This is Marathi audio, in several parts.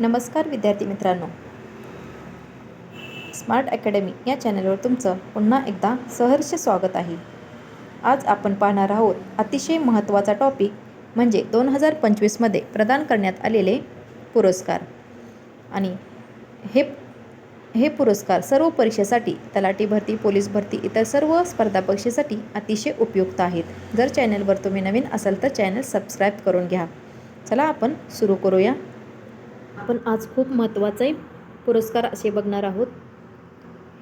नमस्कार विद्यार्थी मित्रांनो. स्मार्ट अकॅडमी या चॅनलवर तुमचं पुन्हा एकदा सहर्ष स्वागत आहे. आज आपण पाहणार आहोत अतिशय महत्त्वाचा टॉपिक म्हणजे दोन हजार पंचवीसमध्ये प्रदान करण्यात आलेले पुरस्कार. आणि हे हे पुरस्कार सर्व परीक्षेसाठी तलाठी भरती पोलीस भरती इतर सर्व स्पर्धा परीक्षेसाठी अतिशय उपयुक्त आहेत. जर चॅनलवर तुम्ही नवीन असाल तर चॅनल सबस्क्राईब करून घ्या. चला आपण सुरू करूया. आपण आज खूप महत्त्वाचे पुरस्कार असे बघणार आहोत.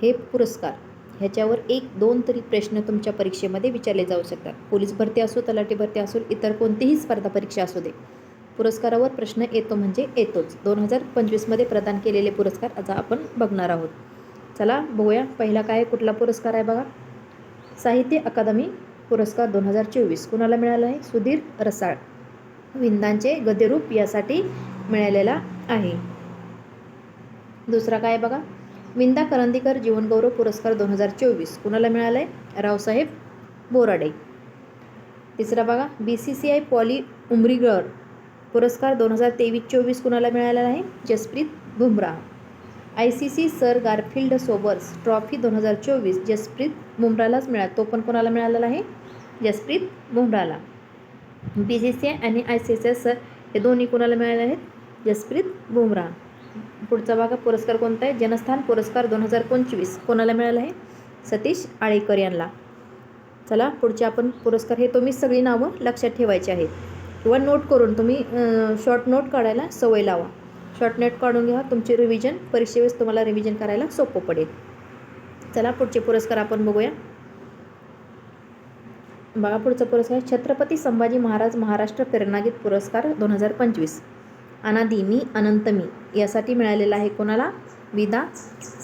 हे पुरस्कार ह्याच्यावर एक दोन तरी प्रश्न तुमच्या परीक्षेमध्ये विचारले जाऊ शकतात. पोलीस भरती असो तलाठी भरती असो इतर कोणतीही स्पर्धा परीक्षा असू दे. पुरस्कारावर प्रश्न येतो म्हणजे येतोच. दोन हजार पंचवीसमध्ये प्रदान केलेले पुरस्कार आज आपण बघणार आहोत. चला बघूया पहिला काय कुठला पुरस्कार आहे बघा. साहित्य अकादमी पुरस्कार दोन हजार चोवीस. कुणाला मिळाला आहे? सुधीर रसाळ. विंदांचे गद्यरूप यासाठी मिळालेला आहे. दुसरा काय बघा? विंदा करंदीकर जीवनगौरव पुरस्कार दोन हजार चोवीस. कुणाला मिळाला आहे रावसाहेब बोराडे. तिसरा बघा B C C I Polly Umrigar पुरस्कार दोन हजार तेवीस चोवीस कुणाला मिळालेला आहे? Jasprit Bumrah. I C C sir Garfield Sobers trophy दोन हजार चोवीस जसप्रीत बुमरालाच मिळाला. तो पण कोणाला मिळालेला आहे? जसप्रीत बुमराला बी सी सी आय आणि I C C I sir हे दोन्ही कोणाला मिळाले आहेत? जसप्रीत बुमराह. पुढचा भाग पुरस्कार कोणता आहे? जनस्थान पुरस्कार दोन हजार पंचवीस. कोणाला मिळाला आहे? सतीश आळेकर यांना. चला पुढचे आपण पुरस्कार हे तुम्ही सगळी नावं लक्षात ठेवायची आहेत. किंवा नोट करून तुम्ही शॉर्ट नोट काढायला सवय लावा. शॉर्ट नोट काढून घ्या तुमची रिव्हिजन परीक्षेवेळेस तुम्हाला रिव्हिजन करायला सोपं पडेल. चला पुढचे पुरस्कार आपण बघूया. बघा पुढचा पुरस्कार छत्रपती संभाजी महाराज महाराष्ट्र प्रेरणागीत पुरस्कार दोन हजार पंचवीस. अनादी मी अनंत मी यासाठी मिळालेला आहे कोणाला? विदा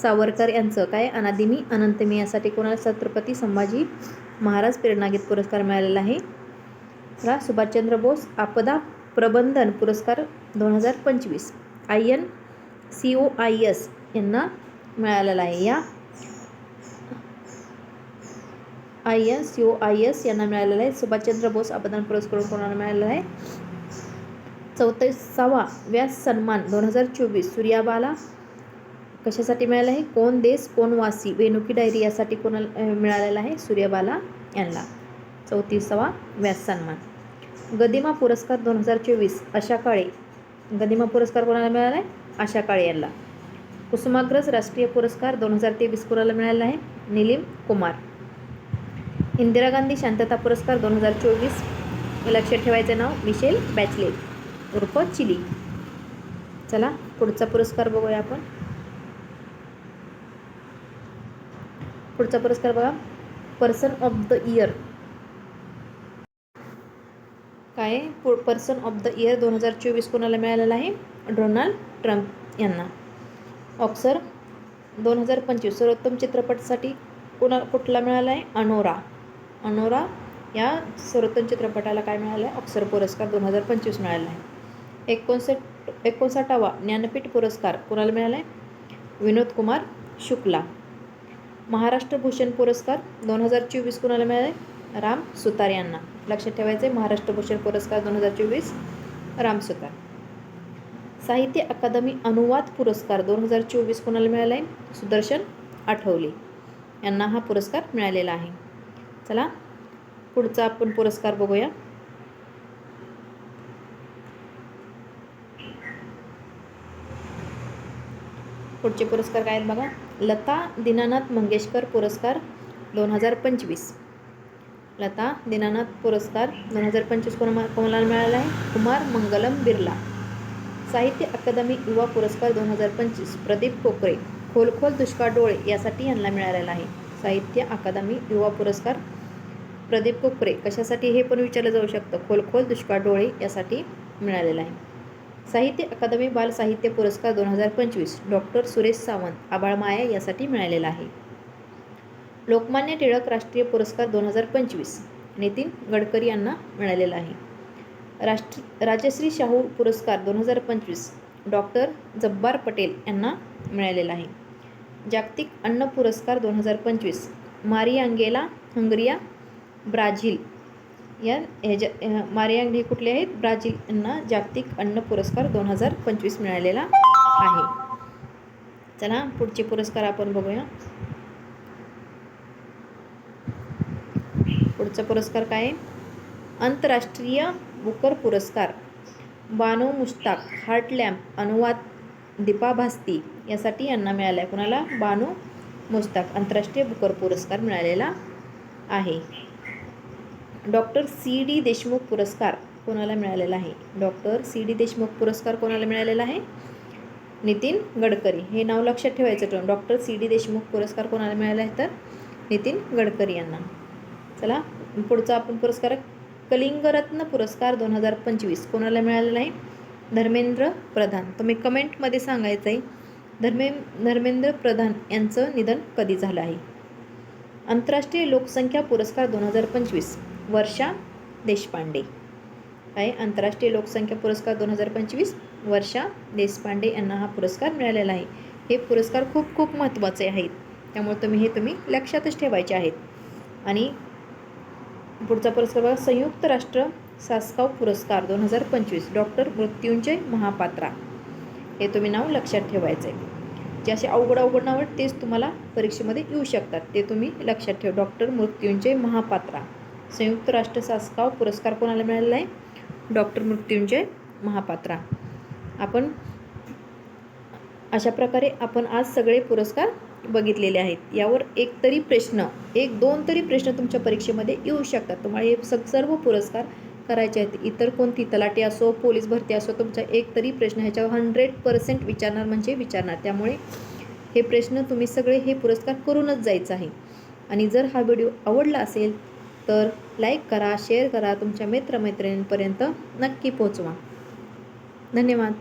सावरकर यांचं. काय? अनादी मी अनंत मी यासाठी कोणाला छत्रपती संभाजी महाराज प्रेरणागीत पुरस्कार मिळालेला आहे? रा. सुभाषचंद्र बोस आपदा प्रबंधन पुरस्कार दोन हजार पंचवीस. I. N. C. O. I. S. यांना मिळालेला आहे. या I S U I S यांना मिळालेला आहे. सुभाषचंद्र बोस आपदान पुरस्कार कोणाला मिळालेला आहे? चौतीसावा व्यास सन्मान दोन हजार चोवीस सूर्याबाला कशासाठी मिळाला आहे? कोण देश कोण वासी? वेणुकी डायरी यासाठी कोणाला मिळालेला आहे? सूर्यबाला यांना. चौतीसावा व्यास सन्मान. गदिमा पुरस्कार दोन हजार चोवीस अशा काळे. गदिमा पुरस्कार कोणाला मिळाला आहे? आशा काळे यांना. कुसुमाग्रज राष्ट्रीय पुरस्कार दोन हजार तेवीस कोणाला मिळाला आहे? निलीम कुमार. इंदिरा गांधी शांतता पुरस्कार दोन हजार चोवीस. लक्षात ठेवायचं नाव मिशेल बॅचले उर्फ चिली. चला पुढचा पुरस्कार बघूया आपण. पुढचा पुरस्कार बघा. पर्सन ऑफ द इयर काय? पर्सन ऑफ द इयर दोन हजार चोवीस कोणाला मिळालेला आहे? डोनाल्ड ट्रम्प यांना. ऑक्सर दोन हजार पंचवीस. सर्वोत्तम चित्रपटासाठी कोणा कुठला मिळाला आहे अनोरा. अनोरा या सर्वोत्तम चित्रपटाला काय मिळालं? आहे ऑक्सर पुरस्कार दोन हजार पंचवीस मिळाला आहे. एकोणसाठ एकोणसाठावा ज्ञानपीठ पुरस्कार कोणाला मिळाला आहे विनोद कुमार शुक्ला. महाराष्ट्र भूषण पुरस्कार दोन हजार चोवीस कोणाला मिळाले राम सुतार यांना. लक्षात ठेवायचं आहे महाराष्ट्र भूषण पुरस्कार दोन हजार चोवीस राम सुतार. साहित्य अकादमी अनुवाद पुरस्कार दोन हजार चोवीस कोणाला मिळाला आहे सुदर्शन आठवले यांना हा पुरस्कार मिळालेला आहे. चला पुढचा आपण पुरस्कार बघूया. पुढचे पुरस्कार काय आहेत बघा? लता दीनानाथ मंगेशकर पुरस्कार दोन हजार पंचवीस. लता दीनानाथ पुरस्कार दोन हजार पंचवीस कोणा कोणाला मिळाला आहे? कुमार मंगलम बिर्ला. साहित्य अकादमी युवा पुरस्कार दोन हजार पंचवीस. प्रदीप कोकरे. खोलखोल दुष्काळ डोळे यासाठी यांना मिळालेला आहे. साहित्य अकादमी युवा पुरस्कार प्रदीप कोकरे कशासाठी हे पण विचारलं जाऊ शकतं. खोलखोल दुष्काळ डोळे यासाठी मिळालेलं आहे. साहित्य अकादमी बाल साहित्य पुरस्कार दोन हजार पंचवीस डॉक्टर सुरेश सावंत आबाळमाया यासाठी मिळालेला आहे. लोकमान्य टिळक राष्ट्रीय पुरस्कार दोन हजार पंचवीस नितीन गडकरी यांना मिळालेला आहे. राष्ट्र राजश्री शाहू पुरस्कार दोन हजार पंचवीस डॉक्टर जब्बार पटेल यांना मिळालेला आहे. जागतिक अन्न पुरस्कार दोन हजार पंचवीस मारियांगेला हंगरिया ब्राझील. या ह्याच्या ह्या- मारियांग हे कुठले आहेत? ब्राझील यांना जागतिक अन्न पुरस्कार दोन हजार पंचवीस मिळालेला आहे. चला पुढचे पुरस्कार आपण बघूया. पुढचा पुरस्कार काय आहे? आंतरराष्ट्रीय बुकर पुरस्कार. बानो मुश्ताक हार्ट लॅम्प अनुवाद दीपा भास्ती यासाठी यांना मिळाला आहे कुणाला? बानो मुश्ताक आंतरराष्ट्रीय बुकर पुरस्कार मिळालेला आहे. डॉक्टर सी डी देशमुख पुरस्कार कोणाला मिळालेला आहे? डॉक्टर सी डी देशमुख पुरस्कार कोणाला मिळालेला आहे? नितीन गडकरी. हे नाव लक्षात ठेवायचं ठेवून डॉक्टर सी डी देशमुख पुरस्कार कोणाला मिळाला आहे तर? नितीन गडकरी यांना. चला पुढचा आपण पुरस्कार कलिंगरत्न पुरस्कार दोन हजार पंचवीस कोणाला मिळालेला आहे? धर्मेंद्र प्रधान. तुम्ही कमेंटमध्ये सांगायचं आहे धर्मे धर्मेंद्र प्रधान यांचं निधन कधी झालं आहे? आंतरराष्ट्रीय लोकसंख्या पुरस्कार दोन हजार पंचवीस. वर्षा देशपांडे. आहे आंतरराष्ट्रीय लोकसंख्या पुरस्कार दोन हजार पंचवीस वर्षा देशपांडे यांना हा पुरस्कार मिळालेला आहे. हे पुरस्कार खूप खूप महत्त्वाचे आहेत. त्यामुळे तुम्ही हे तुम्ही लक्षातच ठेवायचे आहेत. आणि पुढचा पुरस्कार बघा संयुक्त राष्ट्र सासगाव पुरस्कार दोन हजार पंचवीस डॉक्टर मृत्युंजय महापात्रा. हे तुम्ही नाव लक्षात ठेवायचं आहे जे असे अवघड अवघड नाव तेच तुम्हाला परीक्षेमध्ये येऊ शकतात. ते तुम्ही लक्षात ठेवा डॉक्टर मृत्युंजय महापात्रा. संयुक्त राष्ट्र सासगाव पुरस्कार कोणाला मिळालेला आहे? डॉक्टर मृत्युंजय महापात्रा. आपण अशा प्रकारे आपण आज सगळे पुरस्कार बघितलेले आहेत. यावर एक तरी प्रश्न एक दोन तरी प्रश्न तुमच्या परीक्षेमध्ये येऊ शकतात. तुम्हाला हे स सर्व पुरस्कार करायचे आहेत. इतर कोणती तलाठी असो पोलीस भरती असो तुमचा एक तरी प्रश्न ह्याच्यावर हंड्रेड पर्सेंट विचारणार म्हणजे विचारणार. त्यामुळे हे प्रश्न तुम्ही सगळे हे पुरस्कार करूनच जायचं आहे. आणि जर हा व्हिडिओ आवडला असेल तर लाईक करा शेअर करा तुमच्या मित्रमैत्रिणींपर्यंत नक्की पोचवा धन्यवाद.